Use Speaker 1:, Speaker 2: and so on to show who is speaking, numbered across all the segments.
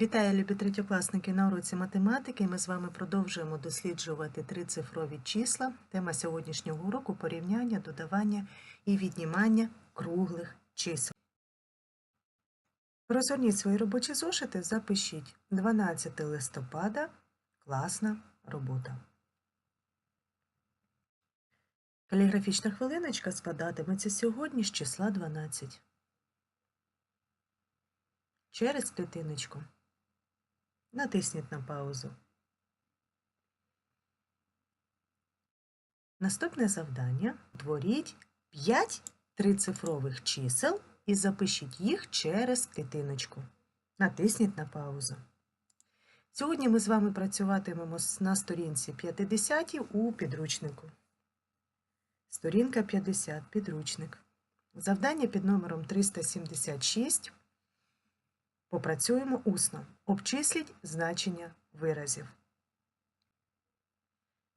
Speaker 1: Вітаю, любі третьокласники на уроці математики. Ми з вами продовжуємо досліджувати трицифрові числа. Тема сьогоднішнього уроку порівняння, додавання і віднімання круглих чисел. Розгорніть свої робочі зошити, запишіть 12 листопада. Класна робота. Каліграфічна хвилиночка складатиметься сьогодні з числа 12. Через клітиночку. Натисніть на паузу. Наступне завдання. Творіть 5 трицифрових чисел і запишіть їх через клітиночку. Натисніть на паузу. Сьогодні ми з вами працюватимемо на сторінці 50 у підручнику. Сторінка 50. Підручник. Завдання під номером 376. Попрацюємо усно. Обчисліть значення виразів.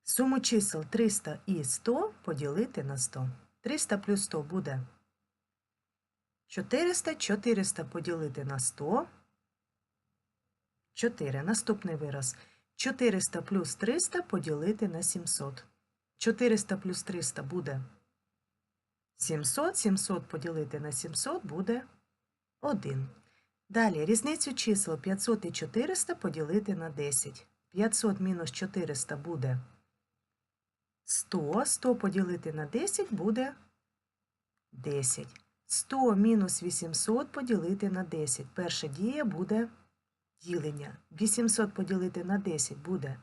Speaker 1: Суму чисел 300 і 100 поділити на 100. 300 плюс 100 буде 400, 400 поділити на 100. 4. Наступний вираз. 400 плюс 300 поділити на 700. 400 плюс 300 буде 700, 700 поділити на 700 буде 1. Далі різницю чисел 500 і 400 поділити на 10. 500 мінус 400 буде 100, 100 поділити на 10 буде 10. 100 мінус 800 поділити на 10. Перша дія буде ділення. 800 поділити на 10 буде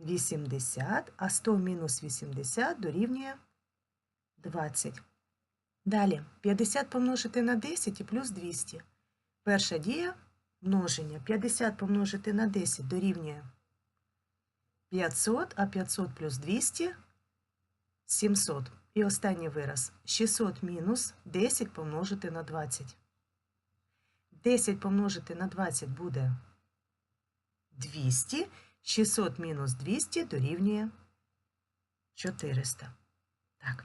Speaker 1: 80, а 100 мінус 80 дорівнює 20. Далі 50 помножити на 10 і плюс 200. Перша дія множення. 50 помножити на 10 дорівнює 500, а 500 плюс 200 700. І останній вираз 600 мінус 10 помножити на 20. 10 помножити на 20 буде 200. 600 мінус 200 дорівнює 400. Так.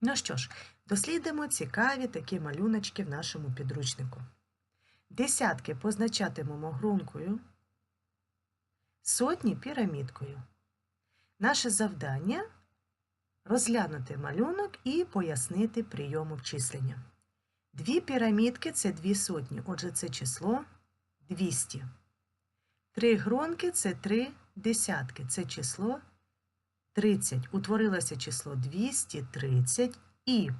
Speaker 1: Ну що ж, дослідимо цікаві такі малюночки в нашому підручнику. Десятки позначатимемо грункою, сотні пірамідкою. Наше завдання розглянути малюнок і пояснити прийом обчислення. Дві пірамідки це дві сотні, отже, це число 200. Три гронки це три десятки, це число 30. Утворилося число 230 і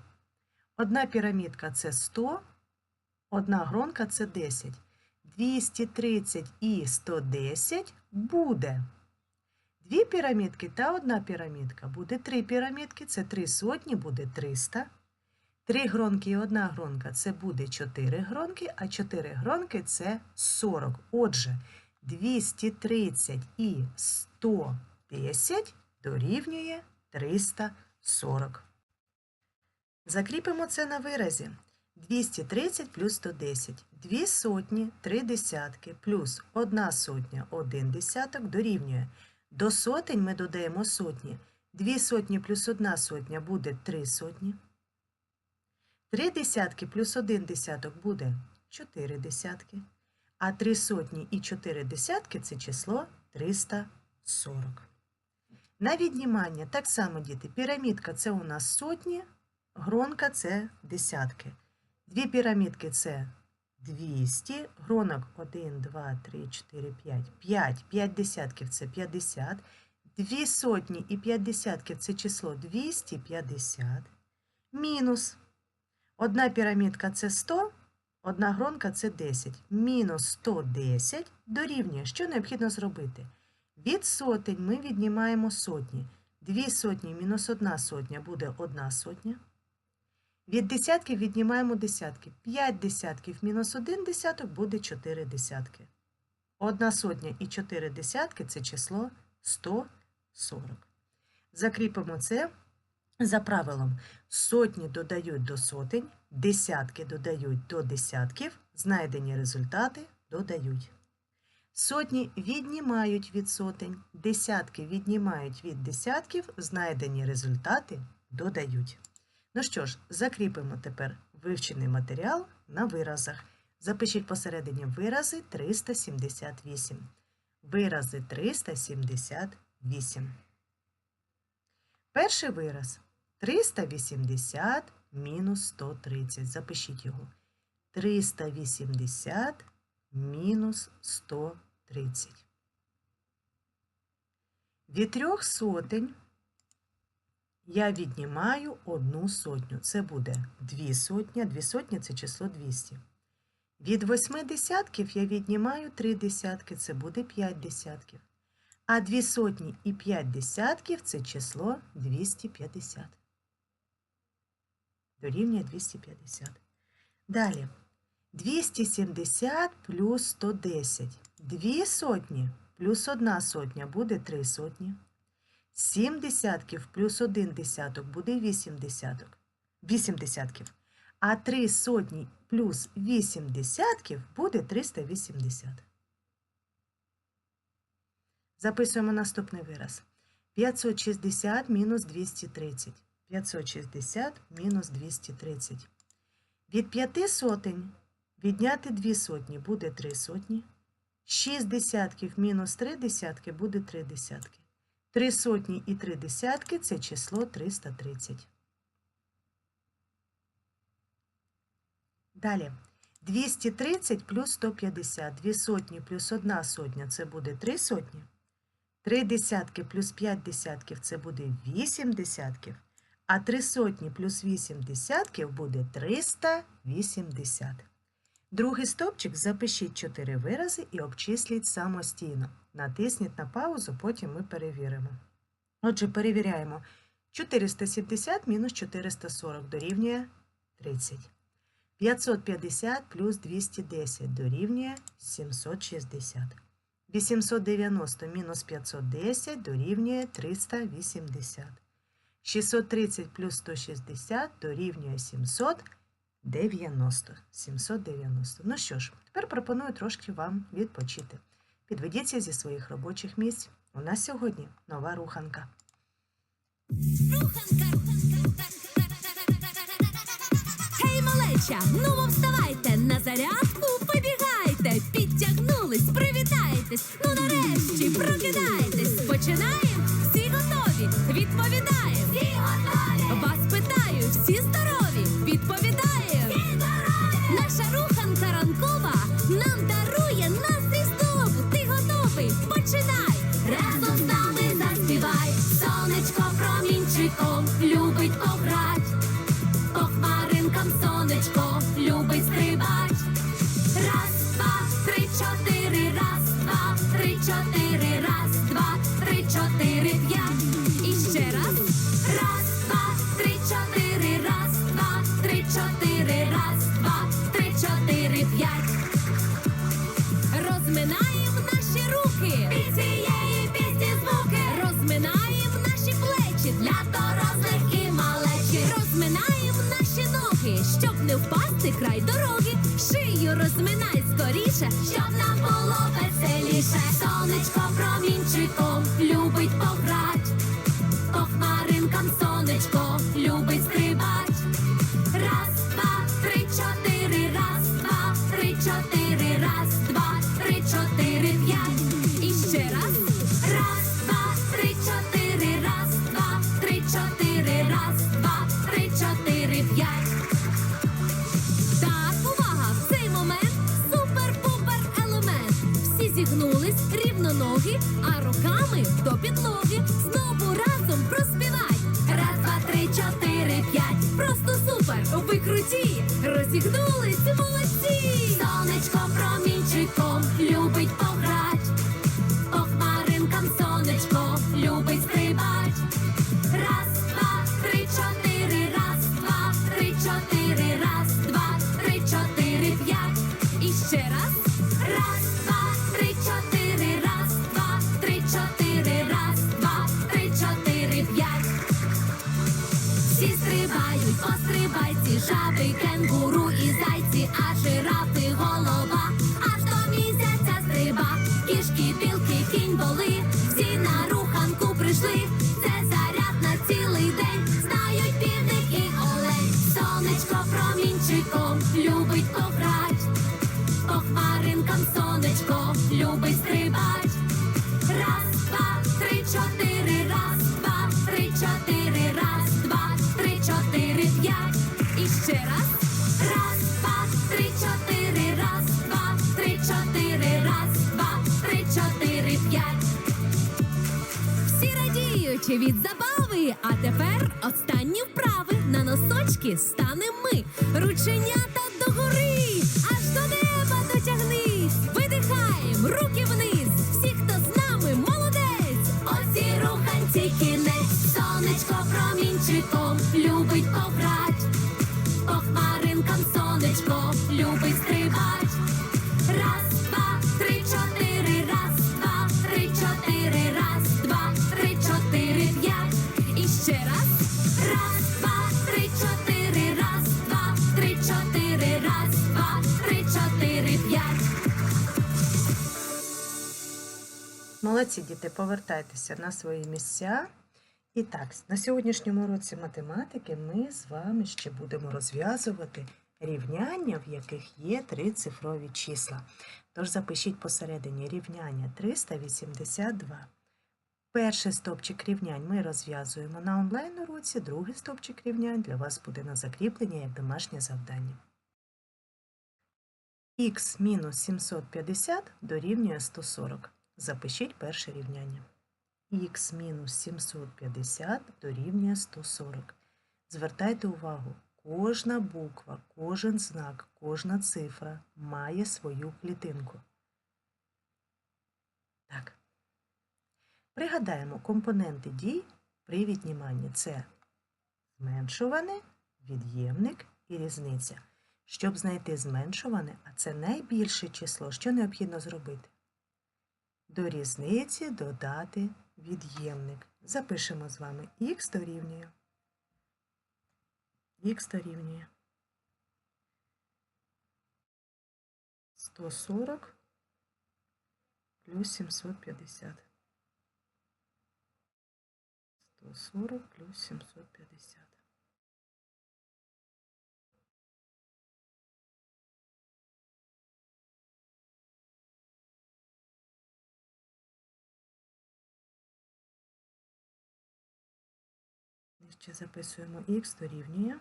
Speaker 1: одна пірамідка це 100, одна гронка це 10. 230 і 110 буде. Дві пірамідки та одна пірамідка буде три пірамідки, це три сотні, буде 300. Три гронки і одна гронка це буде 4 гронки, а 4 гронки це 40. Отже, 230 і 110 дорівнює 340. Закріпимо це на виразі. 230 плюс 110. Дві сотні, три десятки, плюс одна сотня, один десяток дорівнює. До сотень ми додаємо сотні. Дві сотні плюс одна сотня буде три сотні. Три десятки плюс один десяток буде чотири десятки. А три сотні і чотири десятки це число 340. На віднімання так само, діти, пірамідка це у нас сотні, гронка це десятки. Дві пірамідки це 200, гронок 1, 2, 3, 4, 5, 5, 5 десятків це 50, дві сотні і 5 десятків це число 250, мінус одна пірамідка це 100, одна гронка це 10. Мінус 110 дорівнює. Що необхідно зробити? Від сотень ми віднімаємо сотні. Дві сотні мінус одна сотня буде одна сотня. Від десятків віднімаємо десятки. 5 десятків мінус 1 десяток буде 4 десятки. Одна сотня і 4 десятки це число 140. Закріпимо це за правилом. Сотні додають до сотень, десятки додають до десятків, знайдені результати додають. Сотні віднімають від сотень, десятки віднімають від десятків, знайдені результати додають. Ну що ж, закріпимо тепер вивчений матеріал на виразах. Запишіть посередині вирази 378. Вирази 378. Перший вираз 380 мінус 130. Запишіть його. 380 мінус 130. Від трьох сотень я віднімаю одну сотню. Це буде дві сотні. Дві сотні це число 200. Від восьми десятків я віднімаю три десятки, це буде п'ять десятків. А дві сотні і п'ять десятків це число 250. Дорівнює 250. Далі. 270 плюс 110. Дві сотні плюс одна сотня буде три сотні. Сім десятків плюс один десяток буде вісім десяток. Вісім десятків. А три сотні плюс вісім десятків буде 380. Записуємо наступний вираз. 560 мінус 230. 560 мінус 230. Від п'яти сотень відняти дві сотні буде три сотні. 6 десятків мінус 3 десятки буде 3 десятки. 3 сотні і 3 десятки це число 330. Далі. 230 плюс 150. 2 сотні плюс 1 сотня це буде 3 сотні. 3 десятки плюс 5 десятків це буде 8 десятків. А 3 сотні плюс 8 десятків буде 380. Другий стовпчик запишіть 4 вирази і обчисліть самостійно. Натисніть на паузу, потім ми перевіримо. Отже, перевіряємо. 470 мінус 440 дорівнює 30. 550 плюс 210 дорівнює 760. 890 мінус 510 дорівнює 380. 630 плюс 160 дорівнює 790. 790. Ну що ж, тепер пропоную трошки вам відпочити. Підведіться зі своїх робочих місць. У нас сьогодні нова руханка.
Speaker 2: Гей, малеча, ну вставайте п'ять. Від забави. А тепер
Speaker 1: Молодці діти, повертайтеся на свої місця. І так, на сьогоднішньому уроці математики ми з вами ще будемо розв'язувати рівняння, в яких є три цифрові числа. Тож запишіть посередині рівняння 382. Перший стовпчик рівнянь ми розв'язуємо на онлайн-уроці, другий стовпчик рівнянь для вас буде на закріплення як домашнє завдання. х мінус 750 дорівнює 140. Запишіть перше рівняння. х мінус 750 дорівнює 140. Звертайте увагу, кожна буква, кожен знак, кожна цифра має свою клітинку. Так. Пригадаємо компоненти дій при відніманні. Це зменшуване, від'ємник і різниця. Щоб знайти зменшуване, а це найбільше число, що необхідно зробити? До різниці додати від'ємник. Запишемо з вами х дорівнює. х дорівнює 140 плюс 750. 140 плюс 750. Ще записуємо х дорівнює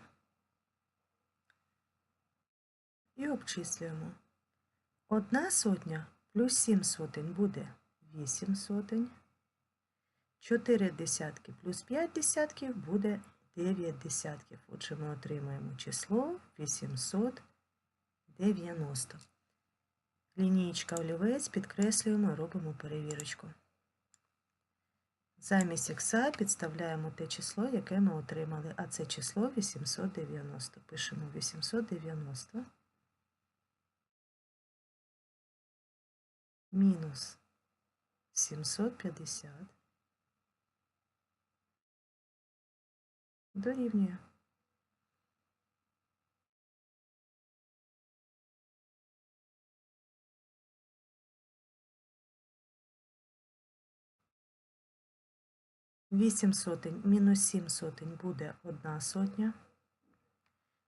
Speaker 1: і обчислюємо. Одна сотня плюс 7 сотень буде 8 сотень. 4 десятки плюс 5 десятків буде 9 десятків. Отже, ми отримаємо число 890. Лінійка олівець підкреслюємо, робимо перевірочку. Замість х підставляємо те число, яке ми отримали, а це число 890. Пишемо 890 мінус 750 дорівнює. Вісім сотень мінус сім сотень буде одна сотня.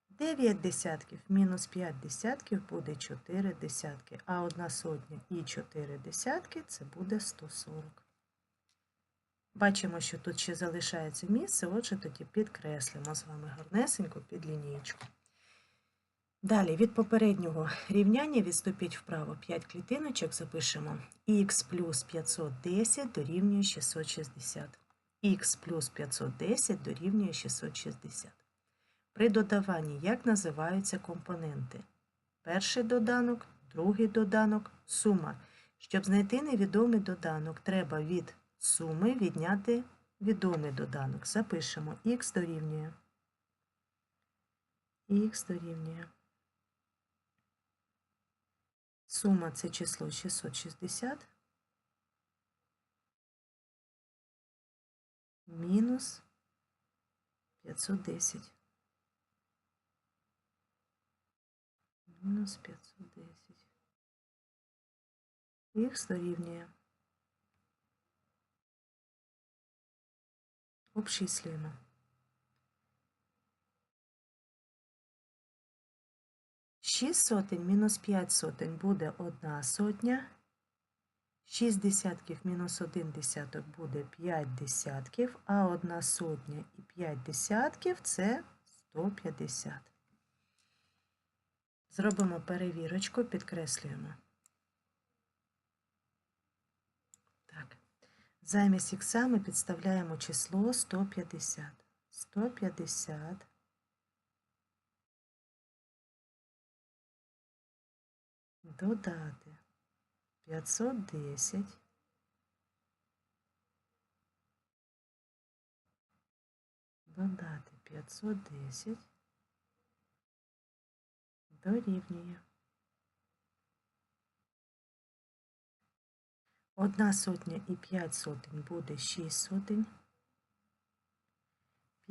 Speaker 1: Дев'ять десятків мінус п'ять десятків буде чотири десятки, а одна сотня і чотири десятки це буде 140. Бачимо, що тут ще залишається місце, отже, тоді підкреслимо з вами гарнесенько під лінієчку. Далі від попереднього рівняння відступіть вправо 5 клітиночок, запишемо х плюс 510 дорівнює 660. Х плюс 510 дорівнює 660. При додаванні як називаються компоненти? Перший доданок, другий доданок, сума. Щоб знайти невідомий доданок, треба від суми відняти відомий доданок. Запишемо х дорівнює. х дорівнює. Сума це число 660 мінус 510. Мінус 510. Х дорівнює. Обчислюємо. Шість сотень мінус п'ять сотень буде одна сотня. Шість десятків мінус один десяток буде п'ять десятків, а одна сотня і п'ять десятків це 150. Зробимо перевірочку, підкреслюємо. Так. Замість х ми підставляємо число 150. 150 додати 510 додати 510 дорівнює. Одна сотня і 5 сотень буде 6 сотень.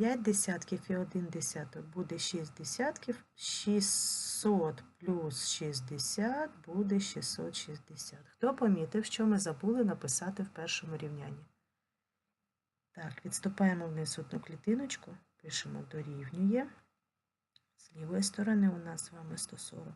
Speaker 1: 5 десятків і 1 десяток буде 6 десятків. 600 плюс 60 буде 660. Хто помітив, що ми забули написати в першому рівнянні? Так, відступаємо вниз одну клітиночку, пишемо дорівнює. З лівої сторони у нас з вами 140.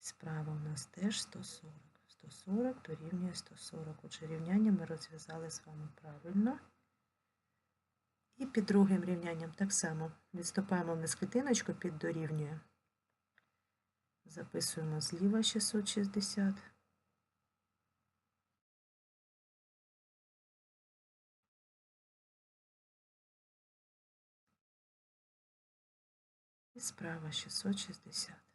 Speaker 1: Справа у нас теж 140. 140 дорівнює 140. Отже, рівняння ми розв'язали з вами правильно. І під другим рівнянням так само відступаємо вниз клітиночку під дорівнює. Записуємо зліва 660. І справа 660.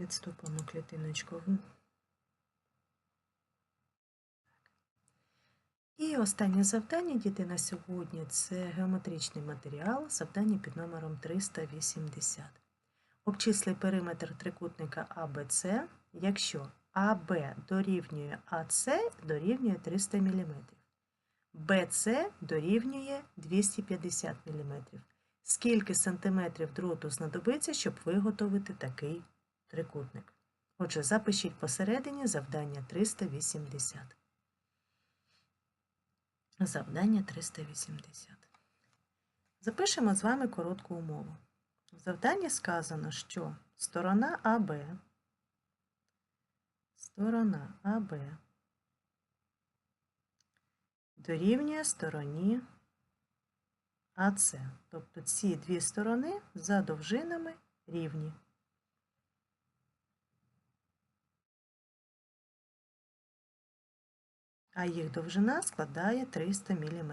Speaker 1: Відступимо клітиночку. І останнє завдання, діти, на сьогодні це геометричний матеріал, завдання під номером 380. Обчисли периметр трикутника АБЦ, якщо АБ дорівнює АЦ дорівнює 300 мм, БЦ дорівнює 250 мм. Скільки сантиметрів дроту знадобиться, щоб виготовити такий трикутник? Отже, запишіть посередині завдання 380. Завдання 380. Запишемо з вами коротку умову. В завданні сказано, що сторона АБ, сторона АБ дорівнює стороні АЦ. Тобто ці дві сторони за довжинами рівні. А їх довжина складає 300 мм.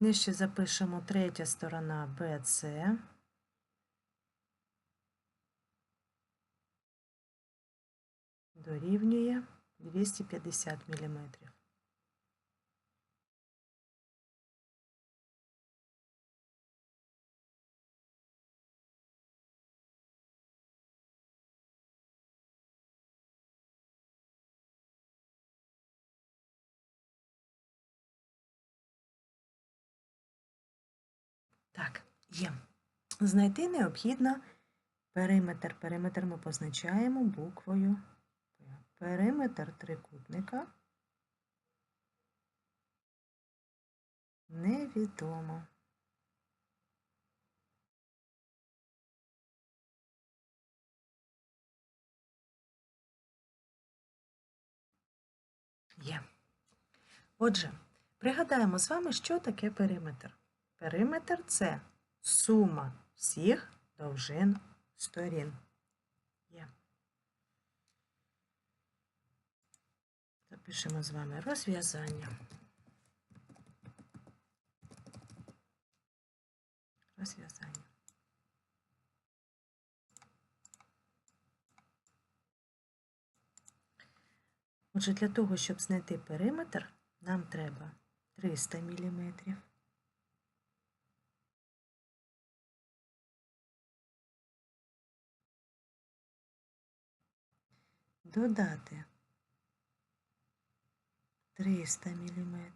Speaker 1: Нижче запишемо третя сторона BC. Дорівнює 250 мм. Так, є. Знайти необхідно периметр. Периметр ми позначаємо буквою. Периметр трикутника невідомо. Є. Отже, пригадаємо з вами, що таке периметр. Периметр це сума всіх довжин сторін. Є. Запишемо з вами розв'язання. Розв'язання. Отже, для того, щоб знайти периметр, нам треба 300 мм. Додати 300 мм.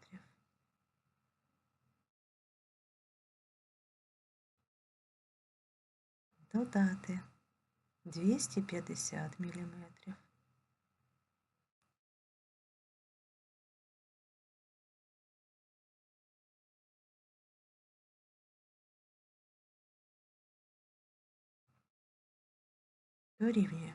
Speaker 1: Додати 250 мм. Дорівнює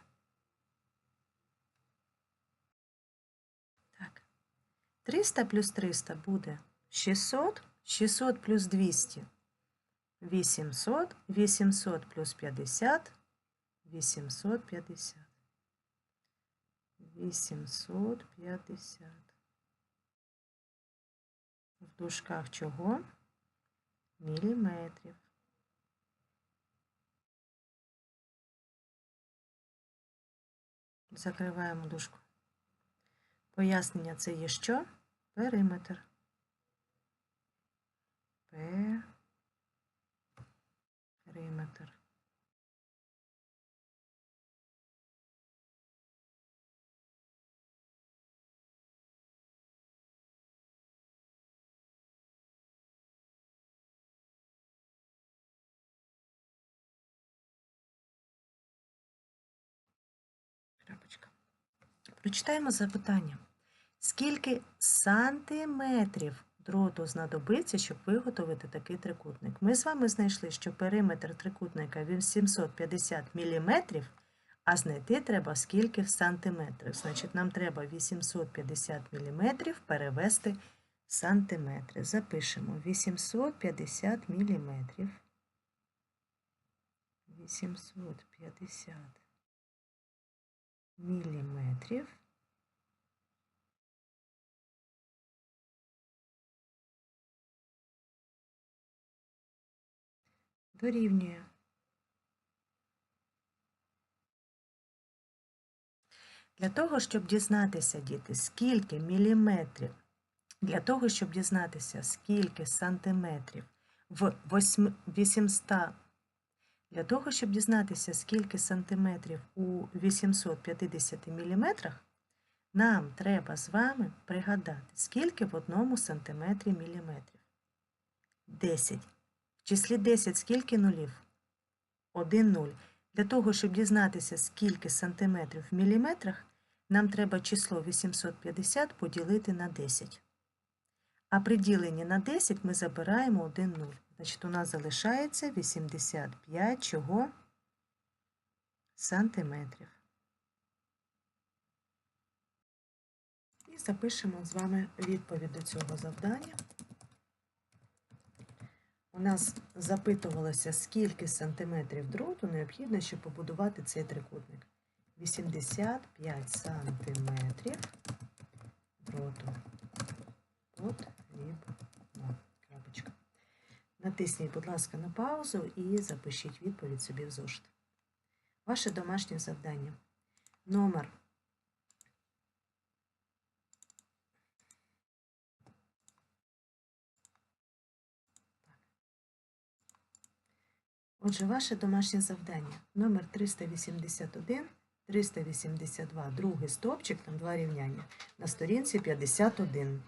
Speaker 1: 300 плюс 300 буде 600. 600 плюс 200 800. 800 плюс 50 850. 850. В дужках чого? Міліметрів. Закриваємо дужку. Пояснення це є що? Периметр. Периметр. Прочитаємо запитання. Скільки сантиметрів дроту знадобиться, щоб виготовити такий трикутник? Ми з вами знайшли, що периметр трикутника він 750 мм, а знайти треба скільки в сантиметрах. Значить, нам треба 850 мм перевести в сантиметри. Запишемо 850 мм. 850 міліметрів дорівнює. Для того, щоб дізнатися, діти, скільки міліметрів, для того, щоб дізнатися, скільки сантиметрів в 800 для того, щоб дізнатися, скільки сантиметрів у 850 міліметрах, нам треба з вами пригадати, скільки в одному сантиметрі міліметрів. 10. Числі 10 скільки нулів? 1 нуль. Для того, щоб дізнатися, скільки сантиметрів в міліметрах, нам треба число 850 поділити на 10. А при діленні на 10 ми забираємо 1 нуль. Значить, у нас залишається 85 чого? Сантиметрів. І запишемо з вами відповідь до цього завдання. У нас запитувалося, скільки сантиметрів дроту необхідно, щоб побудувати цей трикутник. 85 сантиметрів дроту потрібно. Крапочка. Натисніть, будь ласка, на паузу і запишіть відповідь собі в зошит. Ваше домашнє завдання. Номер Отже, ваше домашнє завдання. Номер 381, 382, другий стовпчик, там два рівняння. На сторінці 51.